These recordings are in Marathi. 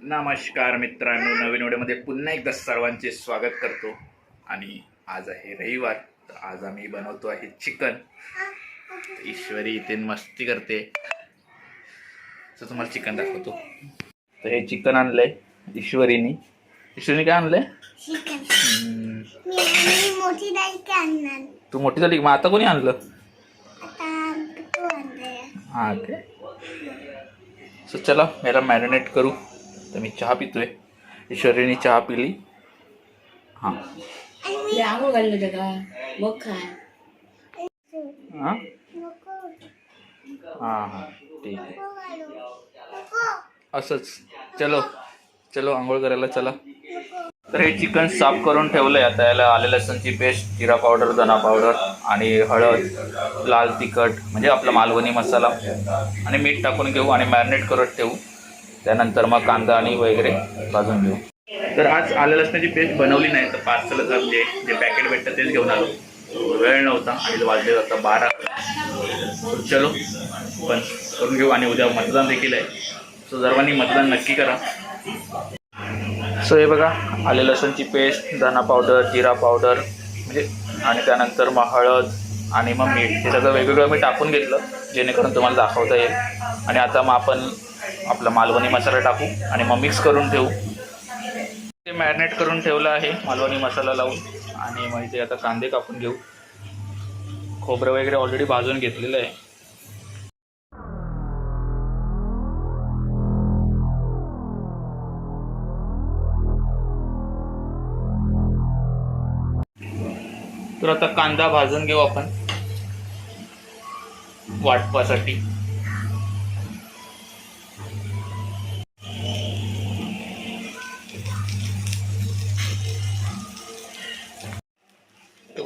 नमस्कार मित्रांनो नवीन व्हिडिओमध्ये पुन्हा एकदा सर्वांचे स्वागत करतो. आणि आज आहे रविवार तर आज आम्ही बनवतो आहे चिकन. ईश्वरी इथे मस्ती करते. तर तुम्हाला चिकन दाखवतो. तर हे चिकन आणलंय ईश्वरीनी. ईश्वरीने काय आणलंय? तू मोठी झाली? मग आता कोणी आणलं? हां काय सो चला मेरा मॅरिनेट करू. तर मी चहा पितोय. ईश्वरीने चहा पिली. हां. आंघोळ का मग हां? हां हां. ठीक आहे. असंच. चलो. चलो आंघोळ करायला चला. तर हे चिकन साफ करून ठेवलंय. आता याला आले लसणची पेस्ट जिरा पावडर धना पावडर आणि हळद लाल तिखट म्हणजे आपला मालवणी मसाला. आणि मीठ टाकून घेऊ आणि मॅरिनेट करत ठेवू. त्यानंतर मग कांदा आणि वगैरे भाजून घेऊ. तर आज आलं लसणाची पेस्ट बनवली नाही तर पार्सलच आपले जे पॅकेट भेटतं तेच घेऊन आलो. वेळ नव्हता आणि वाजले होता बारा. चलो पण करून घेऊ आणि उद्या मतदान देखील आहे. सो सर्वांनी मतदान नक्की करा. सो हे बघा आले लसूणची पेस्ट धना पावडर जिरा पावडर म्हणजे आणि त्यानंतर मग हळद आणि मग मीठ. हे सगळं वेगवेगळं मी टाकून घेतलं जेणेकरून तुम्हाला दाखवता येईल. आणि आता मग आपण आपला मालवणी मसाला टाकू आणि मग मिक्स करून ठेवू. ते मॅरिनेट करून ठेवलं आहे मालवणी मसाला लावून. आणि मग इथे आता कांदे कापून घेऊ. खोबरं वगैरे ऑलरेडी भाजून घेतलेलं आहे. तर आता कांदा भाजून घेऊ आपण. वाटपासाठी.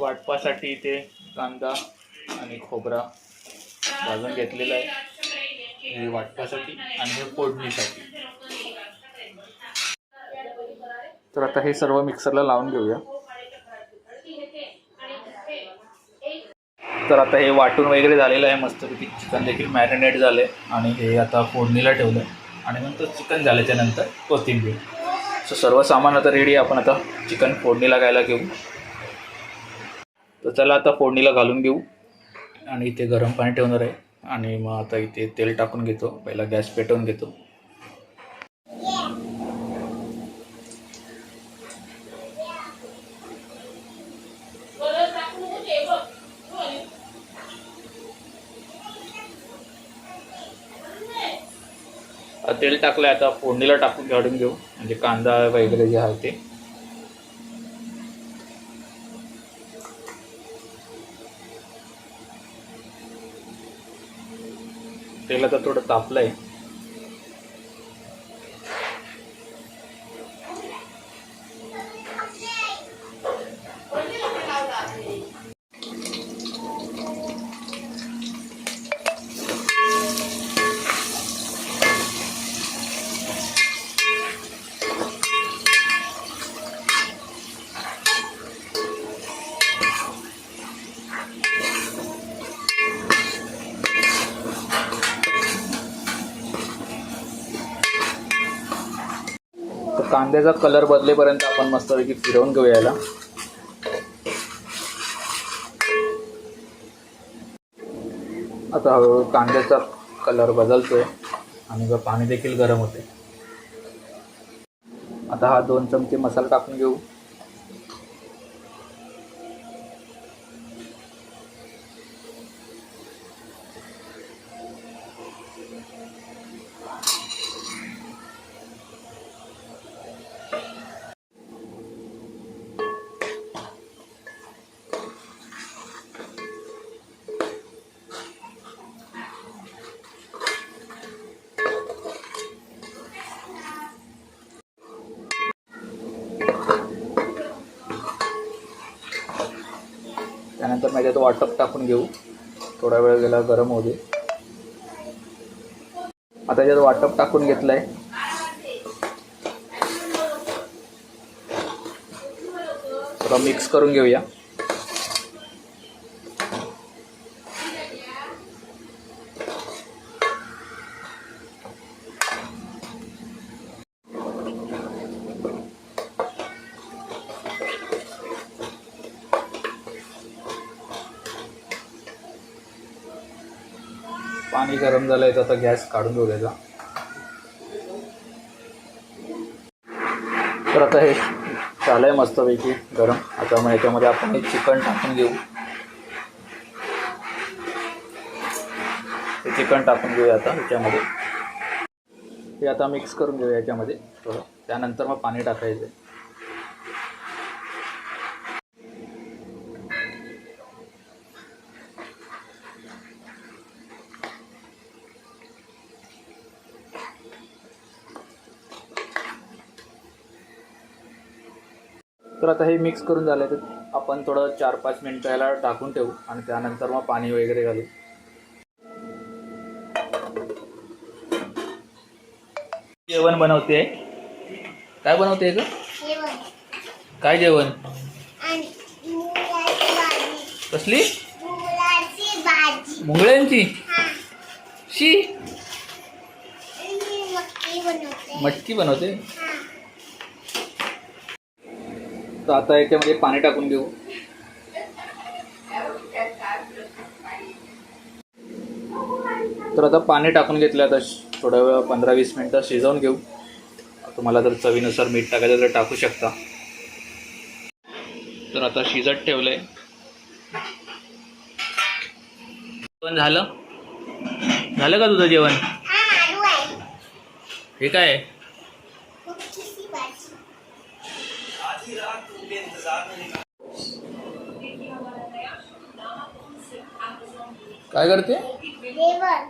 वाटपासाठी इथे कांदा आणि खोबरा भाजून घेतलेला आहे. हे वाटपासाठी आणि हे फोडणीसाठी. तर आता हे सर्व मिक्सरला लावून घेऊया. तर आता हे वाटून वगैरे झालेलं आहे. मस्तपैकी चिकन देखील मॅरिनेट झाले आणि हे आता फोडणीला ठेवलं आणि नंतर चिकन झाल्याच्यानंतर कोथिंबीर. सो सर्व सामान आता रेडी आपण आता चिकन फोडणीला घ्यायला घेऊ. तर चला आता फोडणीला घालून घेऊ. आणि इथे गरम पाणी ठेवणार आहे. आणि मग आता इथे तेल टाकून घेतो. पहिला गॅस पेटवून घेतो. तेल टाकलं आता फोडणीला टाकून काढून घेऊ. म्हणजे कांदा वगैरे जे आहे ते. तेल आता थोडं तापलंय. तर कांद्याचा कलर बदलेपर्यंत आपण मस्तपैकी फिरवून घेऊ याला. आता हळूहळू कांद्याचा कलर बदलतोय आणि पाणी देखील गरम होते आता हा दोन चमचे मसाला टाकून घेऊ. त्यानंतर मी वाटप टाकून घेऊ. थोडा वेळ गेला गरम होऊ दे. आता त्याच्यात वाटप टाकून घेतलंय. थोडं मिक्स करून घेऊया. पाणी गरम झालं आहे तर आता गॅस काढून घेऊ त्याचा तर आता हे झालं आहे मस्तपैकी गरम. आता मग याच्यामध्ये आपण हे चिकन टाकून घेऊ. हे चिकन टाकून घेऊया आता ह्याच्यामध्ये हे आता मिक्स करून घेऊया याच्यामध्ये थोडं. त्यानंतर मग पाणी टाकायचं आहे. तर आता हे मिक्स करून झालं तर आपण थोडं चार पाच मिनटं याला टाकून ठेवू आणि त्यानंतर मग पाणी वगैरे घालू. जेवण बनवते काय बनवते ग? काय जेवण? कसली? मुंगळ्यांची? शी. मटकी बनवते? हा. तर आता याच्यामध्ये पाणी टाकून घेऊ तर आता पाणी टाकून घेतलं आता श- थोडा वेळ पंधरा वीस मिनटं शिजवून घेऊ. तुम्हाला जर चवीनुसार मीठ टाकायचं तर टाकू शकता. तर आता शिजत ठेवलंय. जेवण झालं? झालं का तुझं जेवण? हा आलू आहे हे काय आहे? मक्कीची भाजी काय करते? जेवण.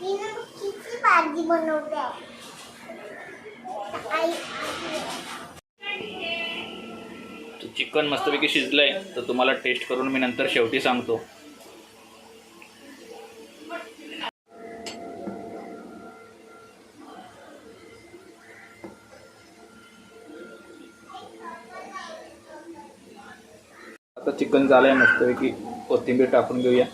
मी ना मक्कीची भाजी बनवते आई चिकन मस्तपैकी शिजलंय तर तुम्हाला टेस्ट करून मी नंतर शेवटी सांगतो. चिकन चिकन झालंय मस्तपैकी कोथिंबीर टाकून घेऊया.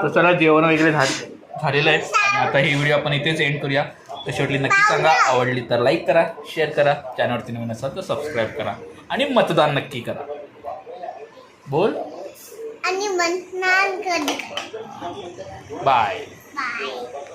तर चला जेवण वगैरे झालेलं आहे. आणि आता ही व्हिडिओ आपण इथेच एंड करूया. तर शेवटी नक्की सांगा आवडली तर लाईक करा शेअर करा. चॅनलवरती नवीन असाल तर सबस्क्राईब करा. आणि मतदान नक्की करा. બોલ. અને મન સ્નાન કરી બાય બાય